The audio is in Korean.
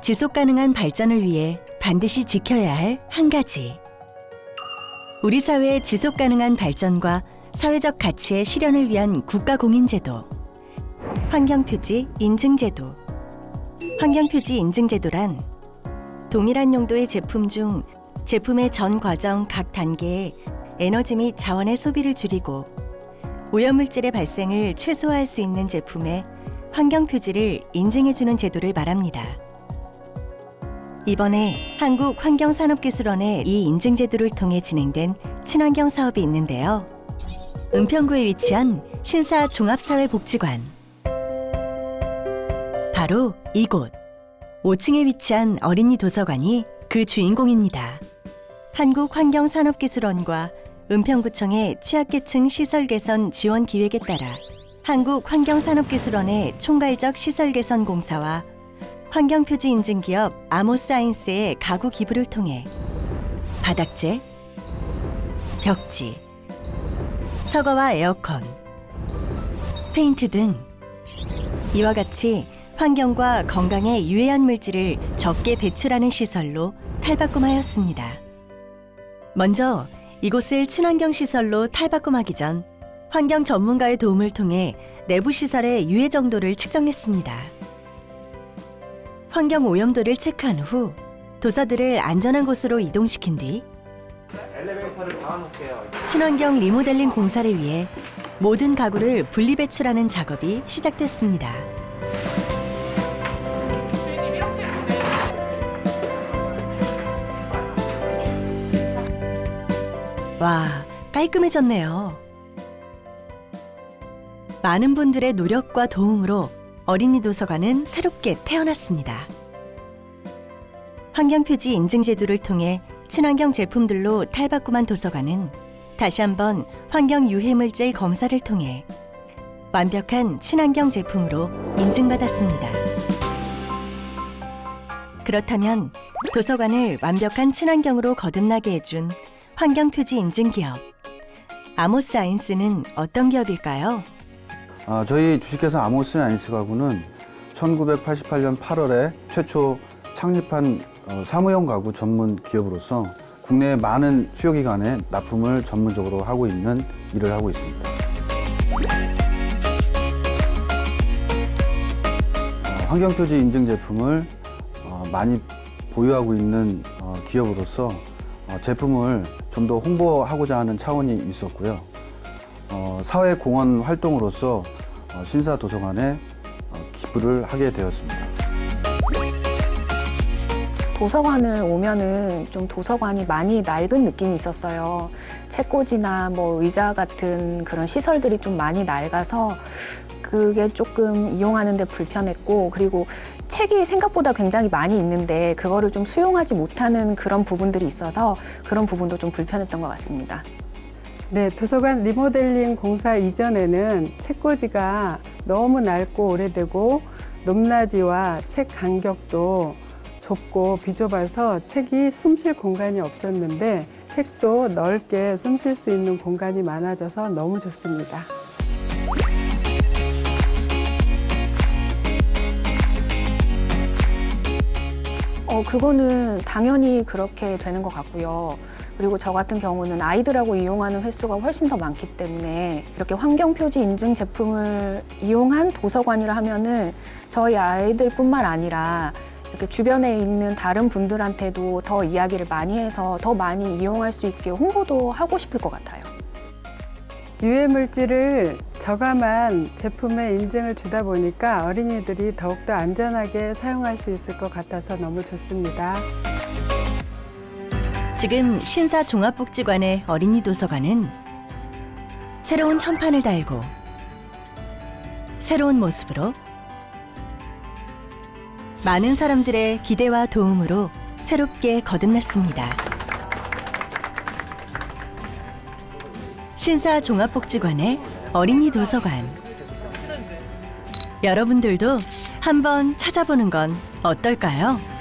지속 가능한 발전을 위해 반드시 지켜야 할 한 가지. 우리 사회의 지속 가능한 발전과 사회적 가치의 실현을 위한 국가 공인제도. 환경표지 인증제도. 환경표지 인증제도란 동일한 용도의 제품 중 제품의 전 과정 각 단계에 에너지 및 자원의 소비를 줄이고 오염물질의 발생을 최소화할 수 있는 제품의 환경 표지를 인증해주는 제도를 말합니다. 이번에 한국환경산업기술원의 이 인증 제도를 통해 진행된 친환경 사업이 있는데요. 은평구에 위치한 신사 종합사회복지관. 바로 이곳 5층에 위치한 어린이 도서관이 그 주인공입니다. 한국환경산업기술원과 은평구청의 취약계층 시설 개선 지원 기획에 따라 한국환경산업기술원의 총괄적 시설 개선 공사와 환경표지 인증 기업 아모사인스의 가구 기부를 통해 바닥재, 벽지, 서거와 에어컨, 페인트 등 이와 같이 환경과 건강에 유해한 물질을 적게 배출하는 시설로 탈바꿈하였습니다. 먼저 이곳을 친환경 시설로 탈바꿈하기 전 환경 전문가의 도움을 통해 내부 시설의 유해 정도를 측정했습니다. 환경 오염도를 체크한 후 도서들을 안전한 곳으로 이동시킨 뒤 엘리베이터를 잡아놓을게요. 친환경 리모델링 공사를 위해 모든 가구를 분리 배출하는 작업이 시작됐습니다. 와, 깔끔해졌네요. 많은 분들의 노력과 도움으로 어린이 도서관은 새롭게 태어났습니다. 환경표지 인증 제도를 통해 친환경 제품들로 탈바꿈한 도서관은 다시 한번 환경 유해물질 검사를 통해 완벽한 친환경 제품으로 인증받았습니다. 그렇다면 도서관을 완벽한 친환경으로 거듭나게 해준 환경표지 인증 기업 아모사인스는 어떤 기업일까요? 아, 저희 주식회사 아모스 아인스 가구는 1988년 8월에 최초 창립한 어, 사무용 가구 전문 기업으로서 국내 많은 수요기관에 납품을 전문적으로 하고 있는 일을 하고 있습니다. 어, 환경표지 인증 제품을 어, 많이 보유하고 있는 어, 기업으로서 어, 제품을 좀 더 홍보하고자 하는 차원이 있었고요. 어, 사회공헌 활동으로서 어, 신사도서관에 어, 기부를 하게 되었습니다. 도서관을 오면은 좀 도서관이 많이 낡은 느낌이 있었어요. 책꽂이나 뭐 의자 같은 그런 시설들이 좀 많이 낡아서 그게 조금 이용하는데 불편했고 그리고 책이 생각보다 굉장히 많이 있는데 그거를 좀 수용하지 못하는 그런 부분들이 있어서 그런 부분도 좀 불편했던 것 같습니다. 네, 도서관 리모델링 공사 이전에는 책꽂이가 너무 낡고 오래되고 높낮이와 책 간격도 좁고 비좁아서 책이 숨 쉴 공간이 없었는데 책도 넓게 숨 쉴 수 있는 공간이 많아져서 너무 좋습니다. 어, 그거는 당연히 그렇게 되는 것 같고요. 그리고 저 같은 경우는 아이들하고 이용하는 횟수가 훨씬 더 많기 때문에 이렇게 환경 표지 인증 제품을 이용한 도서관이라 하면은 저희 아이들뿐만 아니라 이렇게 주변에 있는 다른 분들한테도 더 이야기를 많이 해서 더 많이 이용할 수 있게 홍보도 하고 싶을 것 같아요. 유해 물질을 저감한 제품에 인증을 주다 보니까 어린이들이 더욱더 안전하게 사용할 수 있을 것 같아서 너무 좋습니다. 지금 신사 종합복지관의 어린이 도서관은 새로운 현판을 달고 새로운 모습으로 많은 사람들의 기대와 도움으로 새롭게 거듭났습니다. 신사 종합복지관의 어린이 도서관. 여러분들도 한번 찾아보는 건 어떨까요?